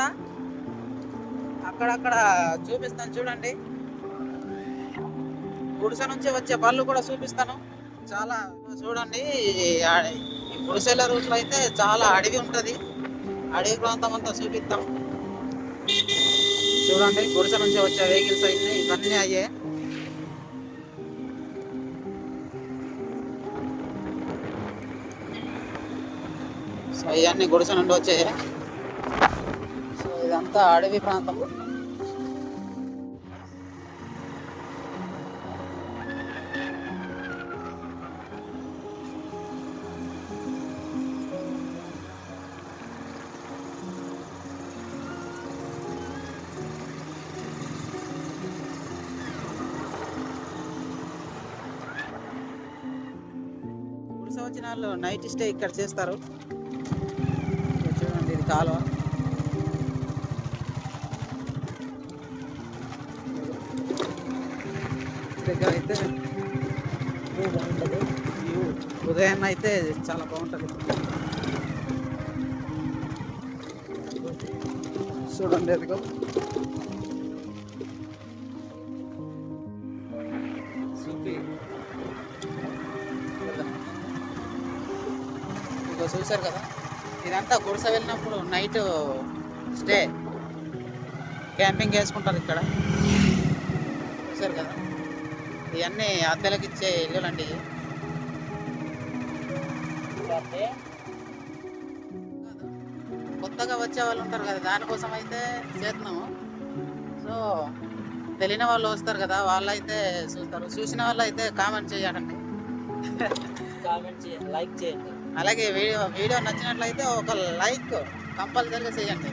ప్రాంతం అక్కడక్కడ చూపిస్తాను చూడండి. గుడిసె నుంచి వచ్చే బళ్ళు కూడా చూపిస్తాను. చాలా చూడండి ఈ గుడిసెల రూట్లో అయితే చాలా అడవి ఉంటుంది. అడవి ప్రాంతం అంతా చూపిస్తాం. చూడండి గుడిసె నుంచి వచ్చే వెహికల్స్ అయితే ఇవన్నీ అయ్యే. సో ఇవన్నీ గుడిసె నుండి వచ్చాయి. ఇదంతా అడవి ప్రాంతం. గుడిసె నైట్ స్టే ఇక్కడ చేస్తారు. చూడండి ఇది కాలువ. దగ్గర అయితే వ్యూ ఉదయం అయితే చాలా బాగుంటుంది. చూడండి ఎదుగు చూపి. ఇదిగో చూశారు కదా? ఇదంతా గుడిసె వెళ్ళినప్పుడు నైట్ స్టే. క్యాంపింగ్ వేసుకుంటారు ఇక్కడ. చూశారు కదా? ఇవన్నీ అద్దెలకు ఇచ్చే ఇల్లులండి ఇవి. కొత్తగా వచ్చే వాళ్ళు ఉంటారు కదా దానికోసం అయితే చేస్తున్నాము. సో తెలియని వాళ్ళు వస్తారు కదా వాళ్ళు అయితే చూస్తారు. చూసిన వాళ్ళు అయితే కామెంట్ చేయాలండి కామెంట్ చేయండి లైక్ చేయండి. అలాగే వీడియో వీడియో నచ్చినట్లయితే ఒక లైక్ కంపల్సరీగా చేయండి.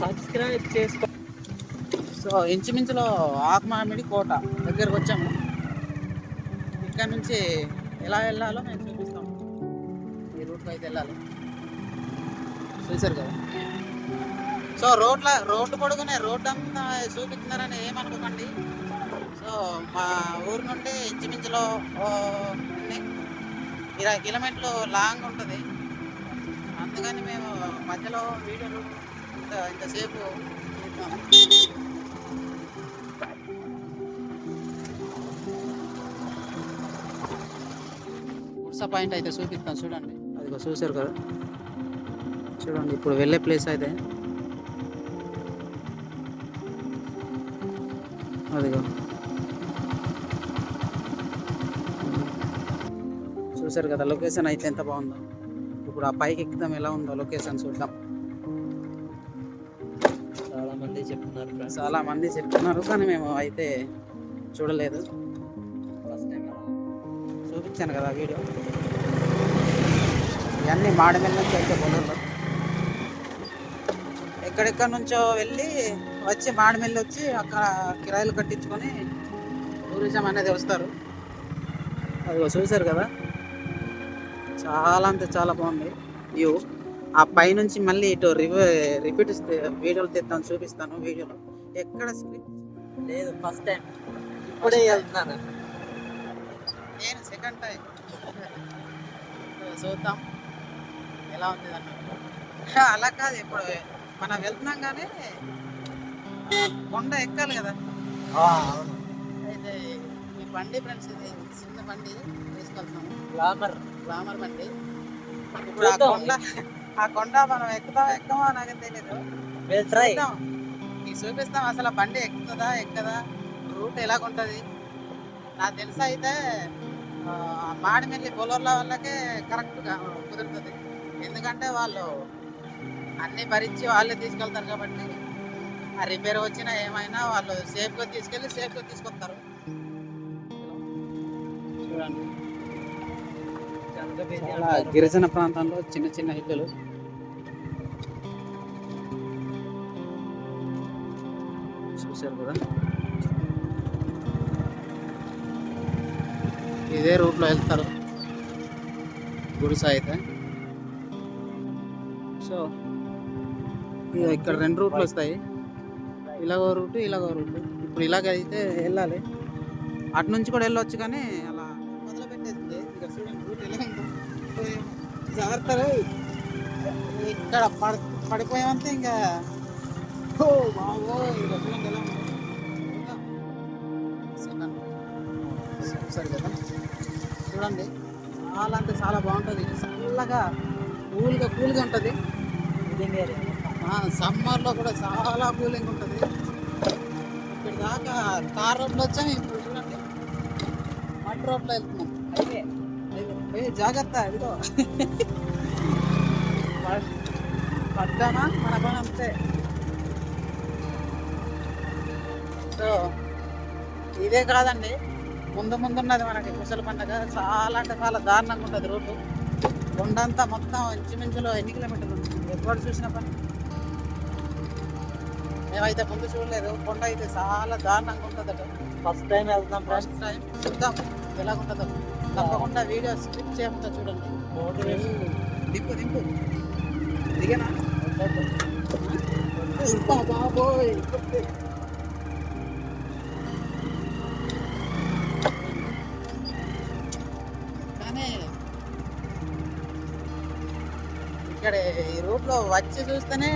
సబ్స్క్రైబ్ చేసుకో సో ఇంచుమించులో ఆకుమామిడి కోట దగ్గరకు వచ్చాము. ఇక్కడ నుంచి ఎలా వెళ్ళాలో మేము చూపిస్తాము ఈ రూట్లో అయితే వెళ్ళాలి. చూసారు కదా? సో రోడ్ల రోడ్డు పొడుగునే రోడ్డు అంతా చూపిస్తున్నారని ఏమనుకోకండి. సో మా ఊరు నుండి ఇంచుమించులో ఇరవై కిలోమీటర్లు లాంగ్ ఉంటుంది. అందుకని మేము మధ్యలో వీడియోలు ఇంత ఇంతసేపు గుడ్స పాయింట్ అయితే చూపిస్తాను చూడండి. అదిగో చూసారు కదా. చూడండి ఇప్పుడు వెళ్ళే ప్లేస్ అయితే. అదిగో. చూసారు కదా లొకేషన్ అయితే ఎంత బాగుందో. ఇప్పుడు ఆ పైకి ఎక్కుదాం ఎలా ఉందో లొకేషన్ చూద్దాం. చాలా మంది చెప్తున్నారు ఫ్రెండ్స్. చాలా మంది చెప్తున్నారు కానీ మేము అయితే చూడలేదు. చూపించాను కదా వీడియో. ఇవన్నీ మాడమిల్ నుంచి అయితే పొలంలో ఎక్కడెక్కడి నుంచో వెళ్ళి వచ్చి మాడమిల్లి వచ్చి అక్కడ కిరాయిలు కట్టించుకొని టూరిజం అనేది వస్తారు. అది చూశారు కదా? చాలా అంటే చాలా బాగుంది వ్యూ. ఆ పైనుంచి మళ్ళీ ఇటు రివ్ రిపీట్ వీడియోలు తీస్తాను చూపిస్తాను వీడియోలో. ఎక్కడ స్క్రిప్ట్ లేదు ఫస్ట్ టైం. ఇప్పుడే వెళ్తున్నాను. నేను సెకండ్ టైం చూద్దాం. ఎలా ఉంది అన్న అలా కాదు ఇప్పుడు మనం వెళ్తున్నాం కానీ కొండ ఎక్కాలి కదా. అయితే ఈ బండి ఫ్రెండ్స్ ఇది చిన్న బండి తీసుకెళ్తున్నాము గ్లామర్. గ్లామర్ బండి. ఇప్పుడు ఆ. కొండ ఆ కొండ మనం ఎక్కుతాం ఎక్కమో నాకు తెలియదు నీకు చూపిస్తాం అసలు బండి ఎక్కుతుందా ఎక్కదా? రూట్ ఎలాగుంటుంది? నాకు తెలిసి అయితే ఆ, మాడిమెల్లి బొలర్ల వాళ్ళకే కరెక్ట్గా కుదురుతుంది. ఎందుకంటే వాళ్ళు అన్నీ భరించి వాళ్ళే తీసుకెళ్తారు కాబట్టి ఆ రిపేర్ వచ్చినా ఏమైనా వాళ్ళు సేఫ్గా తీసుకెళ్ళి సేఫ్గా తీసుకొస్తారు. చూడండి. చాలా గిరిజన ప్రాంతంలో చిన్న చిన్న ఇల్లులు. చూశారు కదా? ఇదే రూట్లో వెళ్తారు. గుడిస అయితే. సో ఇక ఇక్కడ రెండు రూట్లు వస్తాయి. ఇలాగో రూటు ఇలాగో రూటు ఇప్పుడు ఇలాగ అయితే వెళ్ళాలి. అటు నుంచి కూడా వెళ్ళొచ్చు కానీ అలా మొదలు పెట్టేది ఇక్కడ చూడండి రూట్ ఎలా జాగ్రత్తగా ఇక్కడ పడ పడిపోయామంటే ఇంకా ఓ బాబో ఇంకా చూడండి ఎలా సరే కదా. చూడండి. చాలా అంటే చాలా బాగుంటుంది. చల్లగా కూల్గా కూల్గా ఉంటుంది. సమ్మర్లో కూడా చాలా కూలింగ్ ఉంటుంది. ఇక్కడ దాకా కార్ రోడ్లో వచ్చాము ఇప్పుడు చూడండి. మడ్ రోడ్లో వెళ్తున్నాం. హైవే. ఏ జాగ్రత్త ఇదిగో. పడ్- పడ్డామా మన పని అంతే సో ఇదే కాదండి. ముందు ముందు ఉన్నది మనకి కుశల పండగ. చాలా అంటే చాలా దారుణంగా ఉంటుంది రోడ్డు. కొండంతా మొత్తం ఇంచుమించులో ఎన్ని కిలోమీటర్లు ఉంటుంది? ఎప్పుడు చూసిన పని. మేమైతే ముందు చూడలేదు. కొండ అయితే చాలా దారుణంగా ఉంటుంది అటు first time friends first time చూద్దాం. ఎలా ఉంటుందో తప్పకుండా వీడియో స్కిప్ చేయకుండా చూడండి. దింపు దింపు. దిగనా? బాబోయ్. ఇక్కడ ఈ రూట్లో వచ్చి చూస్తేనే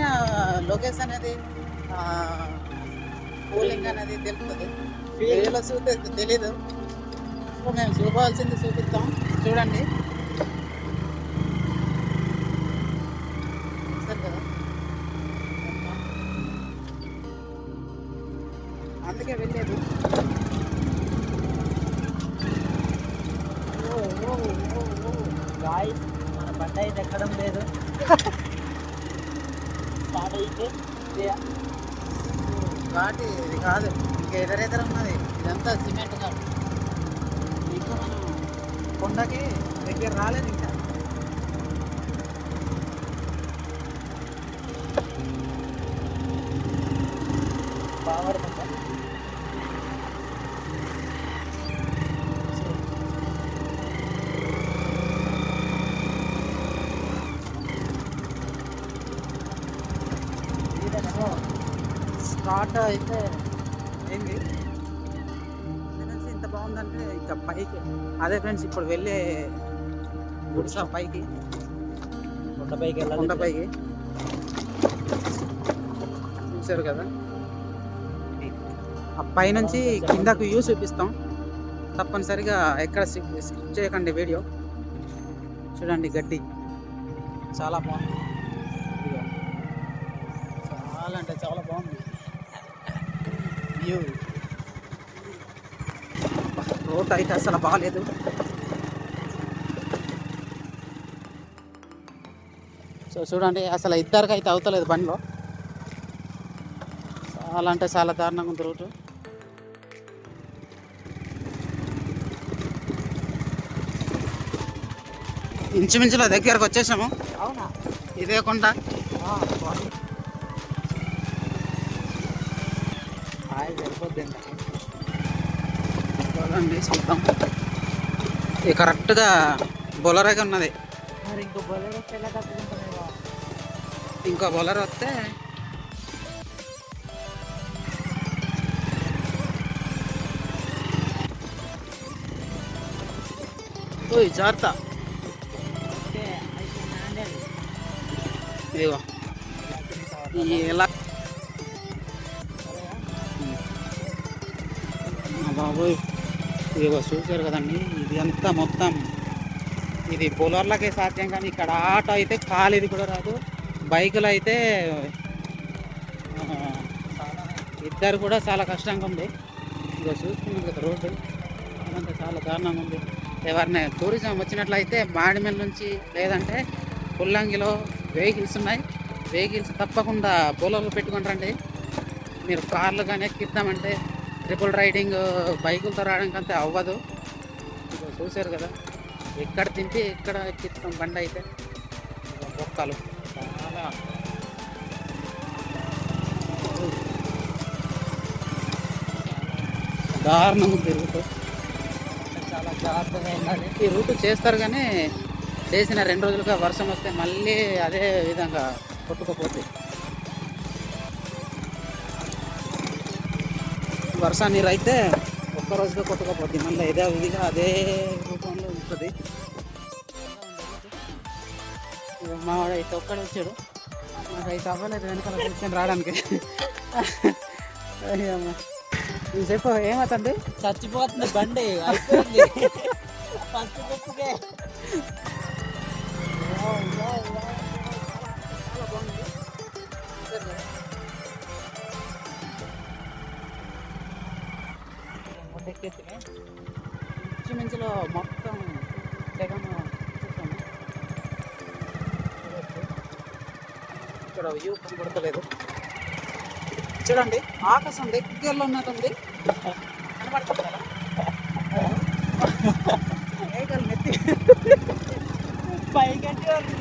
లొకేషన్ అనేది కూలింగ్ అనేది తెలుస్తుంది. వీడియోలో చూస్తే తెలీదు. సో మేము చూపవలసింది చూపిస్తాం. చూడండి. సరే కదా? అందుకే వెళ్ళేది. ఓ, ఓ, ఓ, ఓ. గాయస్ మన బండి అయితే ఎక్కడం లేదు. స్టార్ట్ అయితే ఇది కాదు. ఇంకా ఎదురెదురు ఉన్నది. ఇదంతా సిమెంట్ కాదు. ఇంకా మనం కొండకి దగ్గర రాలేదు ఇదేనా? స్టార్ట్ అయితే ఏంది? నుంచి ఇంత బాగుందంటే ఇంకా పైకి. అదే ఫ్రెండ్స్ ఇప్పుడు వెళ్ళే గుడిసా పైకి. కొండపైకి వెళ్ళాలి కొండ పైకి. చూసారు కదా? ఆ పైనుంచి కిందకు వ్యూ చూపిస్తాం. తప్పనిసరిగా ఎక్కడ స్కిప్ చేయకండి వీడియో. చూడండి గడ్డి. చాలా బాగుంది. వ్యూ రోడ్ అయితే అసలు బాగాలేదు సో చూడండి అసలు ఇద్దరికి అయితే అవుతలేదు బండిలో. చాలా అంటే చాలా దారుణంగా ఉంది రూటు ఇంచుమించులో దగ్గరకు వచ్చేసాము. అవునా? ఇదే కొండ. చూద్దాం ఇది కరెక్ట్గా బొలరగా ఉన్నది. మరి ఇంకో బొలెరో వస్తే ఎలా తప్పుకుంటానేమో ఇంకో బొలర్ వస్తే ఓయ్ జాగ్రత్త. ఇదిగో. ఎలా బాబోయ్. ఇదిగో చూశారు కదండి ఇది అంతా మొత్తం. ఇది బౌలర్లకే సాధ్యం కానీ ఇక్కడ ఆటో అయితే ఖాళీది కూడా రాదు. బైకులు అయితే ఇద్దరు కూడా చాలా కష్టంగా ఉంది. ఇదిగో చూసుకున్నాం కదా రోడ్డు. అదంతా చాలా దారుణంగా ఉంది. ఎవరిని టూరిజం వచ్చినట్లయితే మాడిమెల్ నుంచి లేదంటే పుల్లంగిలో వెహికల్స్ ఉన్నాయి. వెహికల్స్ తప్పకుండా బౌలర్లు పెట్టుకుంటారండి మీరు కార్లు కానీ ఎక్కిద్దామంటే ట్రిపుల్ రైడింగ్ uh, బైకులతో రావడానికి అంతే అవ్వదు. చూశారు కదా ఎక్కడ తింటే ఎక్కడ ఎక్కిస్తాం బండి అయితే. బొక్కలు. చాలా. దారుణంగా తిరుగుతూ చాలా జాగ్రత్తగా ఉండాలి. ఈ రూట్ చేస్తారు కానీ చేసిన రెండు రోజులుగా వర్షం వస్తే మళ్ళీ అదే విధంగా కొట్టుకుపోతుంది. వర్షా నీరు అయితే ఒక్క రోజుగా కొట్టుకుపోద్ది. మళ్ళీ ఇదే విధిగా అదే రూపంలో ఉంటుంది. మావాడు అయితే ఒక్కడే వచ్చాడు. నాకు అయితే అవ్వలేదు వెనకాల కూర్చొని రావడానికి. చెప్పు ఏమవుతుంది చచ్చిపోతుంది బండి అయిపోయింది. ఫస్ట్ ట్రిప్కే ముందెక్కేస్తే ఇంచుమించులో మొత్తం జగన్ చూసాము ఇక్కడ వ్యూ కనబడతలేదు. చూడండి ఆకాశం దగ్గరలో ఉన్నట్టుంది. కనబడుతుంది కదా మేఘాలు నెత్తి పైకంటే వాళ్ళు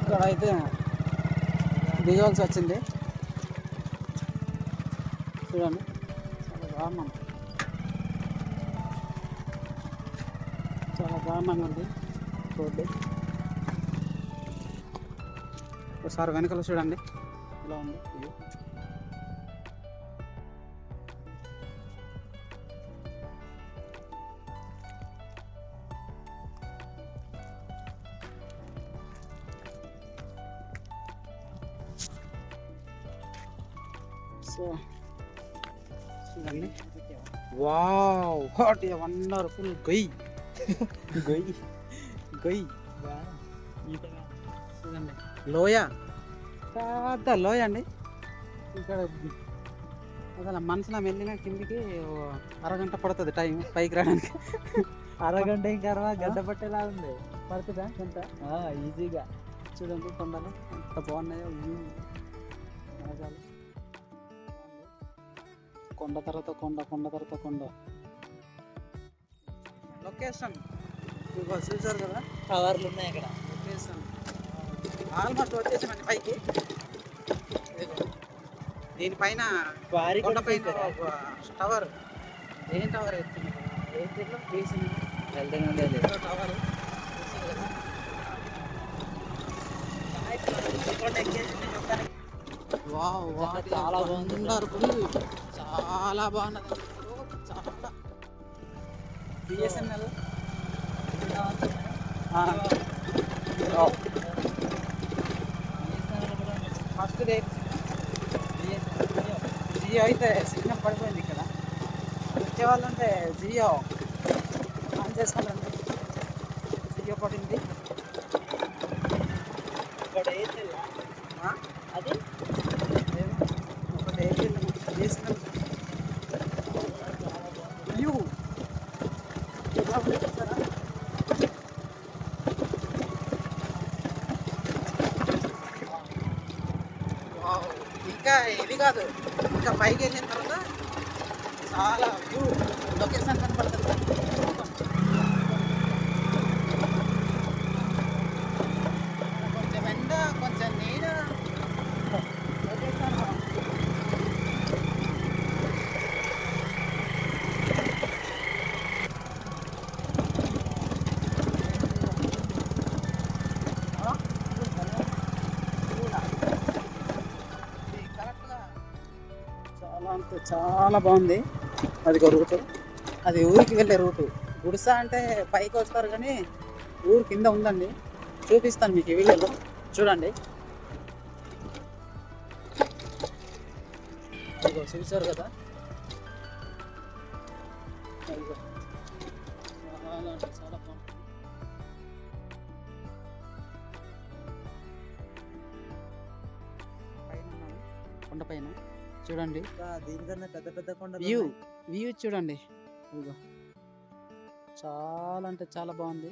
ఇక్కడ అయితే దిగవలసి వచ్చింది. చూడండి. చాలా దారుణం. చాలా దారుణంగా ఉంది రోడ్డు. ఒకసారి వెనకాల చూడండి. ఇలా ఉంది? ఏ వండర్ఫుల్ గొయ్యి. గొయ్యి. గొయ్యి. చూడండి. లోయ. పెద్ద లోయ అండి. ఇక్కడ అసలు మనసులో వెళ్ళిన కిందికి అరగంట పడుతుంది టైం పైకి రావడానికి. అరగంట ఇంకా అరవై గడ్డ పట్టేలా ఉంది. పడుతుందా? ఎంత ఈజీగా. చూడండి కొండలు ఎంత బాగున్నాయో. వ్యూ కొండ తర్వాత కొండ కొండ తర్వాత కొండ. లొకేషన్. చూసారు కదా? టవర్లు ఉన్నాయి అక్కడ. లొకేషన్. ఆల్మోస్ట్ వచ్చేసామండి పైకి. దీనిపైన వారి కొండ పైన ఒక టవర్. ఏం టవర్ ఎత్తుంది? టవర్? వావ్ చాలా బాగుంది. చాలా బాగున్నది. బిఎస్ఎన్ఎల్? First day. జియో అయితే సిగ్నల్ పడిపోయింది ఇక్కడ. వచ్చే వాళ్ళు ఉంటే జియో ఆన్ చేసుకోండి జియో పడింది ఇక్కడ ఆ? అది లేదు. ఒకటి ఎయిర్టెల్ బిఎస్ఎన్ఎల్ వ్యూ ఎలా ఉంది చూసారా? వావ్. ఇంకా ఇది కాదు. ఇంకా పైకి వెళ్ళిన తర్వాత చాలా వ్యూ. లొకేషన్ కనపడుతుంది కొంచెం ఎండ కొంచెం నీడ లొకేషన్ ఆ? ఇది కరెక్ట్గా చాలా చాలా బాగుంది. అది ఒక రూటు. అది ఊరికి వెళ్ళే రూటు. గుడిస అంటే పైకి వస్తారు కానీ ఊరు కింద ఉందండి. చూపిస్తాను మీకు ఈ వీడియోలో. చూడండి. అదిగో చూసారు కదా? చూడండి. దీనికన్నా పెద్ద పెద్ద కొండ వ్యూ వ్యూ చూడండి. ఇదిగో. చాలా అంటే చాలా బాగుంది.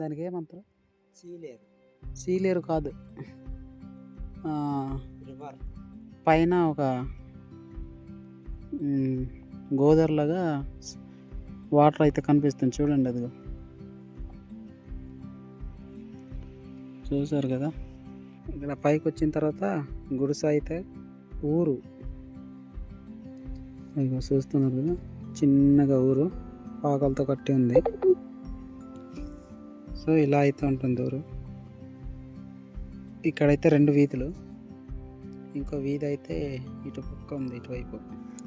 దానికి ఏమంటారు సీలేరు. సీలేరు కాదు. పైన ఒక గోదావరిలాగా వాటర్ అయితే కనిపిస్తుంది. చూడండి అదిగో. చూసారు కదా? ఇక్కడ పైకి వచ్చిన తర్వాత గుడిసె అయితే ఊరు. ఇదిగో చూస్తున్నారు కదా? చిన్నగా ఊరు. పాకలతో కట్టి ఉంది. సో ఇలా అయితే ఉంటుంది ఊరు. ఇక్కడైతే రెండు వీధులు. ఇంకో వీధి అయితే ఇటు పక్క ఉంది ఇటువైపు.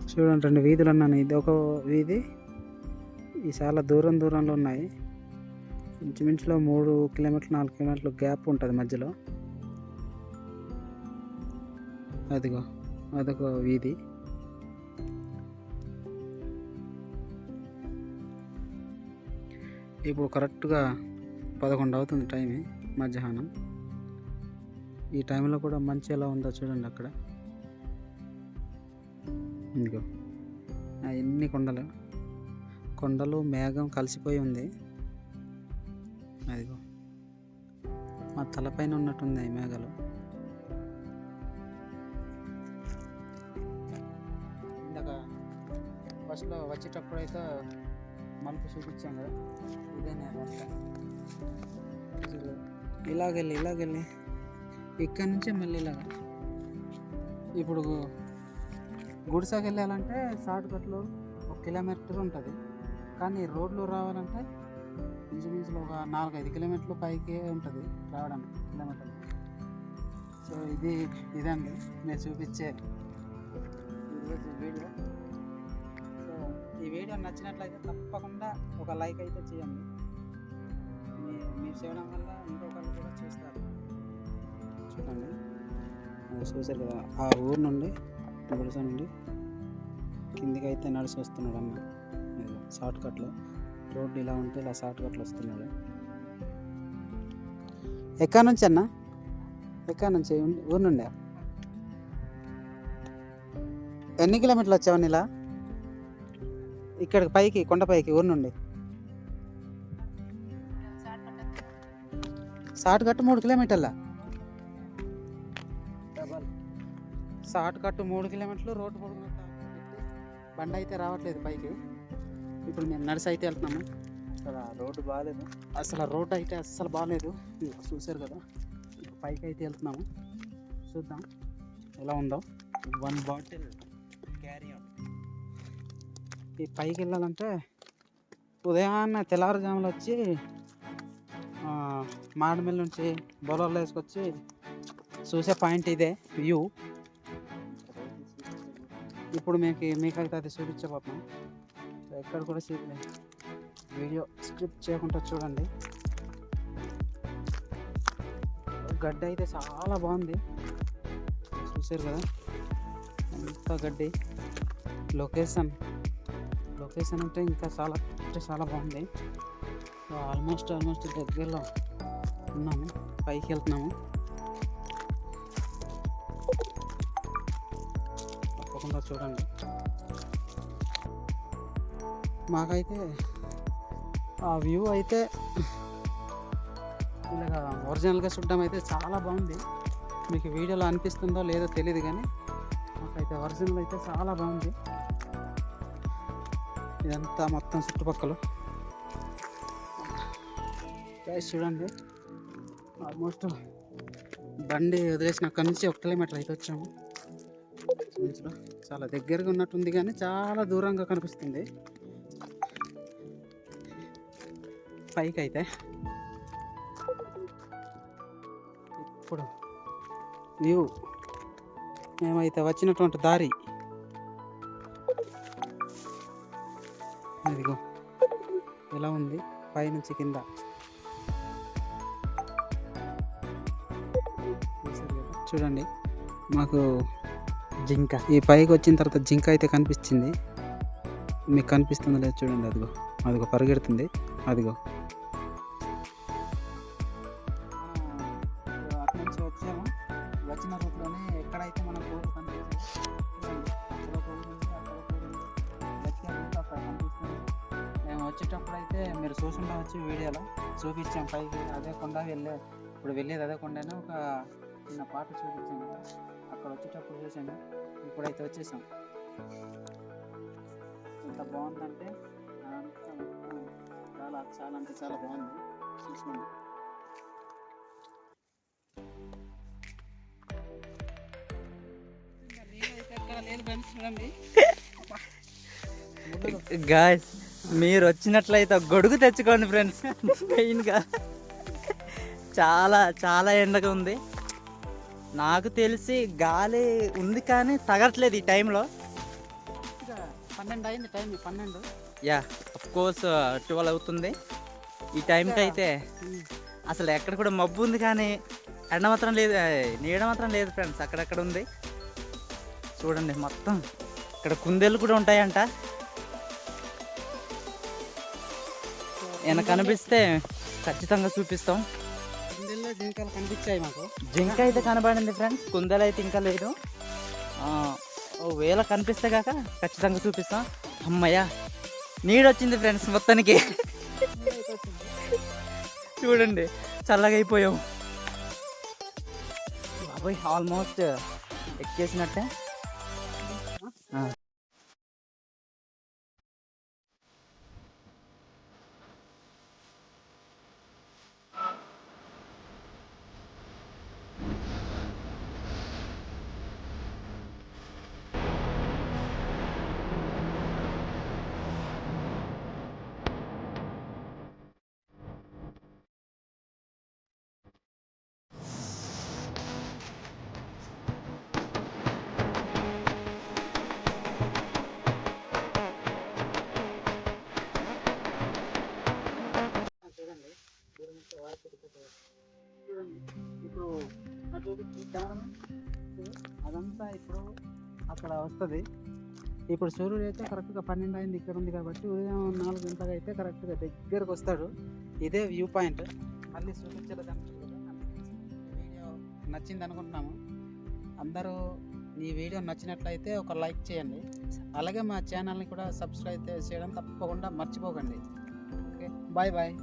చూడండి రెండు వీధులు అన్నాను. ఇది ఒక వీధి. ఈ చాలా దూరం దూరంలో ఉన్నాయి. ఇంచుమించులో మూడు కిలోమీటర్లు నాలుగు కిలోమీటర్లు గ్యాప్ ఉంటుంది మధ్యలో. అదిగో అదొక వీధి. ఇప్పుడు కరెక్ట్గా పదకొండు అవుతుంది టైం మధ్యాహ్నం. ఈ టైంలో కూడా మంచి ఎలా ఉందో చూడండి అక్కడ. ఇదిగో అవన్నీ కొండలు. కొండలు మేఘం కలిసిపోయి ఉంది. అదిగో. మా తలపైన ఉన్నట్టుంది ఈ మేఘాలు. ఇందాక ఫస్ట్లో వచ్చేటప్పుడు అయితే మలుపు చూపించాం కదా. ఇదేనే ఇలాగెళ్ళి ఇలాగెళ్ళి. ఇక్కడ నుంచే మళ్ళీ ఇలాగ. ఇప్పుడు గుడిసాకి వెళ్ళాలంటే షార్ట్ కట్లో ఒక కిలోమీటర్ ఉంటుంది. కానీ రోడ్లు రావాలంటే ఇంచుమించులు ఒక నాలుగైదు కిలోమీటర్లు పైకే ఉంటుంది రావడానికి కిలోమీటర్లు. సో ఇది ఇదండి. నేను చూపించే ఈరోజు వీడియో. సో ఈ వీడియో నచ్చినట్లయితే తప్పకుండా ఒక లైక్ అయితే చేయండి. మీ- మీరు చేయడం వల్ల ఇంకొకరు కూడా చూస్తారు. చూడండి. చూసారు కదా ఆ ఊరు నుండి గుడిస నుండి కిందికి అయితే నడిచి వస్తున్నాడు అన్న. షార్ట్ కట్లో. రోడ్డు ఇలా ఉంటే ఇలా షార్ట్ కట్లో వస్తున్నాడు ఎక్కడి నుంచి అన్న? ఎక్కడి నుంచి? ఊరు నుండి? ఎన్ని కిలోమీటర్లు వచ్చావు ఇలా? ఇక్కడికి పైకి కొండపైకి ఊరు నుండి? షార్ట్ కట్ మూడు కిలోమీటర్ల? డబల్. షార్ట్ కట్ మూడు కిలోమీటర్లు రోడ్డు బండి అయితే రావట్లేదు పైకి. ఇప్పుడు మేము నడిసి అయితే వెళ్తున్నాము. అసలు ఆ రోడ్డు బాగాలేదు. అసలు రోడ్ అయితే అస్సలు బాగాలేదు. చూసారు కదా? పైకి అయితే వెళ్తున్నాము. చూద్దాం. ఎలా ఉందో. వన్ బాటిల్ క్యారీ ఈ పైకి వెళ్ళాలంటే ఉదయాన్నే తెల్లవారుజాములు వచ్చి ఆ, నుంచి బొలర్లో వేసుకొచ్చి చూసే పాయింట్ ఇదే వ్యూ. ఇప్పుడు మీకు మీకైతే అది చూపించబోతున్నాం. ఎక్కడ కూడా చూపలేదు వీడియో స్క్రిప్ట్ చేయకుండా చూడండి. గడ్డ అయితే చాలా బాగుంది. చూసారు కదా? అంత గడ్డి. లొకేషన్. లొకేషన్ అంటే ఇంకా చాలా అంటే చాలా బాగుంది. ఆల్మోస్ట్ ఆల్మోస్ట్ దగ్గరలో ఉన్నాము. పైకి వెళ్తున్నాము. తప్పకుండా చూడండి. మాకైతే ఆ వ్యూ అయితే ఇలాగ ఒరిజినల్గా చూడడం అయితే చాలా బాగుంది. మీకు వీడియోలో అనిపిస్తుందో లేదో తెలియదు కానీ మాకైతే ఒరిజినల్ అయితే చాలా బాగుంది. ఇదంతా మొత్తం చుట్టుపక్కల. చూడండి. ఆల్మోస్ట్ బండి వదిలేసిన అక్కడి నుంచి ఒక కిలోమీటర్ అయితే వచ్చాము. చాలా దగ్గరగా ఉన్నట్టుంది కానీ చాలా దూరంగా కనిపిస్తుంది. పైకి అయితే ఇప్పుడు. వ్యూ మేమైతే వచ్చినటువంటి దారి? ఇదిగో ఎలా ఉంది పైనుంచి కింద? చూడండి మాకు జింక. ఈ పైకి వచ్చిన తర్వాత జింక అయితే కనిపించింది. మీకు కనిపిస్తుందో లేదు చూడండి అదిగో అదిగో పరిగెడుతుంది. అదిగో. అటు నుంచి వచ్చాము వచ్చిన రూట్లోనే ఎక్కడైతే మన కోడి కనిపిస్తుందో చూడండి కనిపిస్తుంది మేము వచ్చేటప్పుడు అయితే మీరు చూసుండే వచ్చి వీడియోలో చూపించాం పైకి అదే కొండ వెళ్ళే ఇప్పుడు వెళ్ళేది అదే కొండనే ఒక చిన్న పాట చూపించాం కదా. అక్కడ వచ్చేటప్పుడు చూసాము ఇప్పుడైతే వచ్చేసాం. ఎంత బాగుందంటే చాలా చాలా అంటే చాలా బాగుంది. చూడండి గాయస్ మీరు వచ్చినట్లయితే గొడుగు తెచ్చుకోండి ఫ్రెండ్స్ మెయిన్గా చాలా చాలా ఎండగా ఉంది. నాకు తెలిసి గాలి ఉంది కానీ తగట్లేదు ఈ టైంలో పన్నెండు అయింది టైం పన్నెండు. యా కోర్స్ ట్వెల్వ్ అవుతుంది. ఈ టైంకి అయితే అసలు ఎక్కడ కూడా మబ్బు ఉంది కానీ ఎండ మాత్రం లేదు నీడ మాత్రం లేదు ఫ్రెండ్స్ అక్కడక్కడ ఉంది. చూడండి మొత్తం. ఇక్కడ కుందేలు కూడా ఉంటాయంట. ఏమైనా కనిపిస్తే ఖచ్చితంగా చూపిస్తాం. జింకలు కనిపించాయి మాకు. జింక అయితే కనబడింది ఫ్రెండ్స్ కుందేలు అయితే ఇంకా లేదు. వేళ కనిపిస్తే కాక ఖచ్చితంగా చూపిస్తాం. అమ్మయ్య. నీడొచ్చింది ఫ్రెండ్స్ మొత్తానికి. చూడండి చల్లగా అయిపోయాం. బాబాయ్ ఆల్మోస్ట్ ఎక్కేసినట్టే. అంతా ఇప్పుడు అక్కడ వస్తుంది. ఇప్పుడు సూర్యుడు అయితే కరెక్ట్గా పన్నెండు అయింది ఇక్కడ ఉంది కాబట్టి ఉదయం నాలుగు గంటలకు అయితే కరెక్ట్గా దగ్గరకు వస్తాడు. ఇదే వ్యూ పాయింట్ మళ్ళీ చూపించలేదంటే వీడియో నచ్చింది అనుకుంటున్నాము. అందరూ ఈ వీడియో నచ్చినట్లయితే ఒక లైక్ చేయండి. అలాగే మా ఛానల్ని కూడా సబ్స్క్రైబ్ చేయడం తప్పకుండా మర్చిపోకండి. ఓకే? Bye bye.